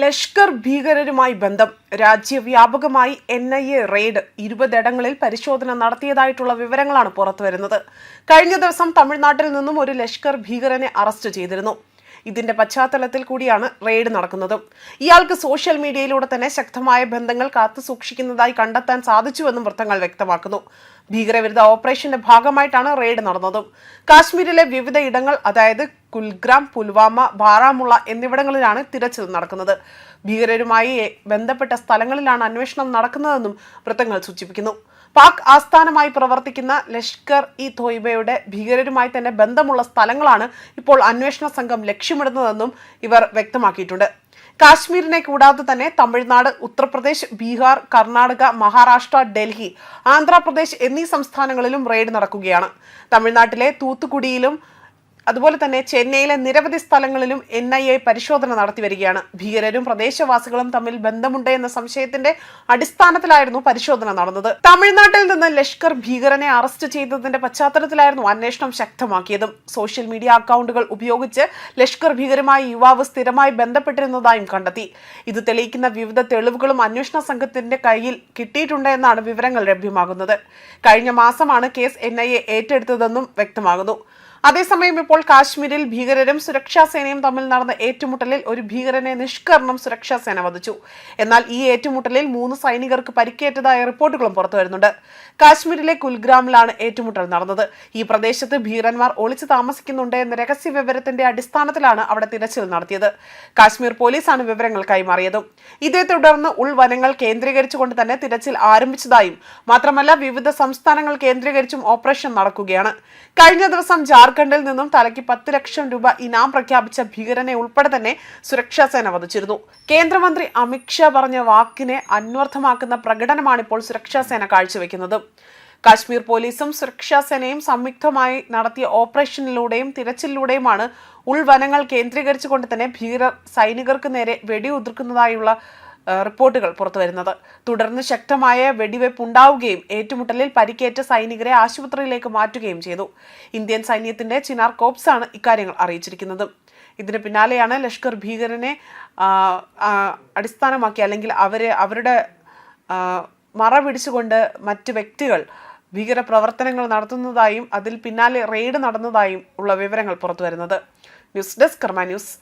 ലഷ്കർ ഭീകരരുമായി ബന്ധം. രാജ്യവ്യാപകമായി എൻ ഐ എ റെയ്ഡ് ഇരുപതിടങ്ങളിൽ പരിശോധന നടത്തിയതായിട്ടുള്ള വിവരങ്ങളാണ് പുറത്തുവരുന്നത്. കഴിഞ്ഞ ദിവസം തമിഴ്നാട്ടിൽ നിന്നും ഒരു ലഷ്കർ ഭീകരനെ അറസ്റ്റ് ചെയ്തിരുന്നു. ഇതിന്റെ പശ്ചാത്തലത്തിൽ കൂടിയാണ് റെയ്ഡ് നടക്കുന്നത്. ഇയാൾക്ക് സോഷ്യൽ മീഡിയയിലൂടെ തന്നെ ശക്തമായ ബന്ധങ്ങൾ കാത്തു സൂക്ഷിക്കുന്നതായി കണ്ടെത്താൻ സാധിച്ചുവെന്നും വൃത്തങ്ങൾ വ്യക്തമാക്കുന്നു. ഭീകരവിരുദ്ധ ഓപ്പറേഷന്റെ ഭാഗമായിട്ടാണ് റെയ്ഡ് നടന്നത്. കാശ്മീരിലെ വിവിധ ഇടങ്ങൾ അതായത് കുൽഗ്രാം പുൽവാമ ബാറാമുള്ള എന്നിവിടങ്ങളിലാണ് തിരച്ചിൽ നടക്കുന്നത്. ഭീകരരുമായി ബന്ധപ്പെട്ട സ്ഥലങ്ങളിലാണ് അന്വേഷണം നടക്കുന്നതെന്നും വൃത്തങ്ങൾ സൂചിപ്പിക്കുന്നു. പാക് ആസ്ഥാനമായി പ്രവർത്തിക്കുന്ന ലഷ്കർ ഇ തോയ്ബയുടെ ഭീകരരുമായി തന്നെ ബന്ധമുള്ള സ്ഥലങ്ങളാണ് ഇപ്പോൾ അന്വേഷണ സംഘം ലക്ഷ്യമിടുന്നതെന്നും ഇവർ വ്യക്തമാക്കിയിട്ടുണ്ട്. കാശ്മീരിനെ കൂടാതെ തന്നെ തമിഴ്നാട് ഉത്തർപ്രദേശ് ബീഹാർ കർണാടക മഹാരാഷ്ട്ര ഡൽഹി ആന്ധ്രാപ്രദേശ് എന്നീ സംസ്ഥാനങ്ങളിലും റെയ്ഡ് നടക്കുകയാണ്. തമിഴ്നാട്ടിലെ തൂത്തുക്കുടിയിലും അതുപോലെ തന്നെ ചെന്നൈയിലെ നിരവധി സ്ഥലങ്ങളിലും എൻ ഐ എ പരിശോധന നടത്തി വരികയാണ്. ഭീകരരും പ്രദേശവാസികളും തമ്മിൽ ബന്ധമുണ്ട് എന്ന സംശയത്തിന്റെ അടിസ്ഥാനത്തിലായിരുന്നു പരിശോധന നടന്നത്. തമിഴ്നാട്ടിൽ നിന്ന് ലഷ്കർ ഭീകരനെ അറസ്റ്റ് ചെയ്തതിന്റെ പശ്ചാത്തലത്തിലായിരുന്നു അന്വേഷണം ശക്തമാക്കിയതും. സോഷ്യൽ മീഡിയ അക്കൗണ്ടുകൾ ഉപയോഗിച്ച് ലഷ്കർ ഭീകരമായി യുവാവ് സ്ഥിരമായി ബന്ധപ്പെട്ടിരുന്നതായും കണ്ടെത്തി. ഇത് തെളിയിക്കുന്ന വിവിധ തെളിവുകളും അന്വേഷണ സംഘത്തിന്റെ കയ്യിൽ കിട്ടിയിട്ടുണ്ട് എന്നാണ് വിവരങ്ങൾ ലഭ്യമാകുന്നത്. കഴിഞ്ഞ മാസമാണ് കേസ് എൻ ഏറ്റെടുത്തതെന്നും വ്യക്തമാകുന്നു. അതേസമയം ഇപ്പോൾ കാശ്മീരിൽ ഭീകരരും സുരക്ഷാ സേനയും തമ്മിൽ നടന്ന ഏറ്റുമുട്ടലിൽ ഒരു ഭീകരനെ നിഷ്കരണം സുരക്ഷാ സേന വധിച്ചു. എന്നാൽ ഈ ഏറ്റുമുട്ടലിൽ മൂന്ന് സൈനികർക്ക് പരിക്കേറ്റതായ റിപ്പോർട്ടുകളും പുറത്തു വരുന്നുണ്ട്. കാശ്മീരിലെ കുൽഗ്രാമിലാണ് ഏറ്റുമുട്ടൽ നടന്നത്. ഈ പ്രദേശത്ത് ഭീകരന്മാർ ഒളിച്ചു താമസിക്കുന്നുണ്ട് എന്ന രഹസ്യ വിവരത്തിന്റെ അടിസ്ഥാനത്തിലാണ് അവിടെ തിരച്ചിൽ നടത്തിയത്. കാശ്മീർ പോലീസാണ് വിവരങ്ങൾ കൈമാറിയതും ഇതേ തുടർന്ന് ഉൾവനങ്ങൾ കേന്ദ്രീകരിച്ചുകൊണ്ട് തന്നെ തിരച്ചിൽ ആരംഭിച്ചതായും മാത്രമല്ല വിവിധ സംസ്ഥാനങ്ങൾ കേന്ദ്രീകരിച്ചും ഓപ്പറേഷൻ നടക്കുകയാണ്. കഴിഞ്ഞ ദിവസം ജാർഖണ്ഡിൽ നിന്നും തലയ്ക്ക് പത്ത് ലക്ഷം രൂപ ഇനാം പ്രഖ്യാപിച്ച ഭീകരനെ ഉൾപ്പെടെ തന്നെ സുരക്ഷാ സേന വധിച്ചിരുന്നു. കേന്ദ്രമന്ത്രി അമിത്ഷാ പറഞ്ഞ വാക്കിനെ അന്വർത്ഥമാക്കുന്ന പ്രകടനമാണ് ഇപ്പോൾ സുരക്ഷാ സേന കാഴ്ചവെക്കുന്നത്. കാശ്മീർ പോലീസും സുരക്ഷാ സേനയും സംയുക്തമായി നടത്തിയ ഓപ്പറേഷനിലൂടെയും തിരച്ചിലൂടെയുമാണ് ഉൾവനങ്ങൾ കേന്ദ്രീകരിച്ചുകൊണ്ട് തന്നെ ഭീകരർ സൈനികർക്ക് നേരെ വെടിയുതിർക്കുന്നതായുള്ള റിപ്പോർട്ടുകൾ പുറത്തുവരുന്നത് തുടർന്ന് ശക്തമായ വെടിവെപ്പ് ഉണ്ടാവുകയും ഏറ്റുമുട്ടലിൽ പരിക്കേറ്റ സൈനികരെ ആശുപത്രിയിലേക്ക് മാറ്റുകയും ചെയ്തു. ഇന്ത്യൻ സൈന്യത്തിന്റെ ചിനാർ കോപ്സ് ആണ് ഇക്കാര്യങ്ങൾ അറിയിച്ചിരിക്കുന്നത്. ഇതിന് പിന്നാലെയാണ് ലഷ്കർ ഭീകരനെ അടിസ്ഥാനമാക്കി അല്ലെങ്കിൽ അവരെ അവരുടെ മറ പിടിച്ചുകൊണ്ട് മറ്റ് വ്യക്തികൾ ഭീകര പ്രവർത്തനങ്ങൾ നടത്തുന്നതായും അതിൽ പിന്നാലെ റെയ്ഡ് നടന്നതായും ഉള്ള വിവരങ്ങൾ പുറത്തുവരുന്നത് ന്യൂസ് ഡെസ്ക് ന്യൂസ്.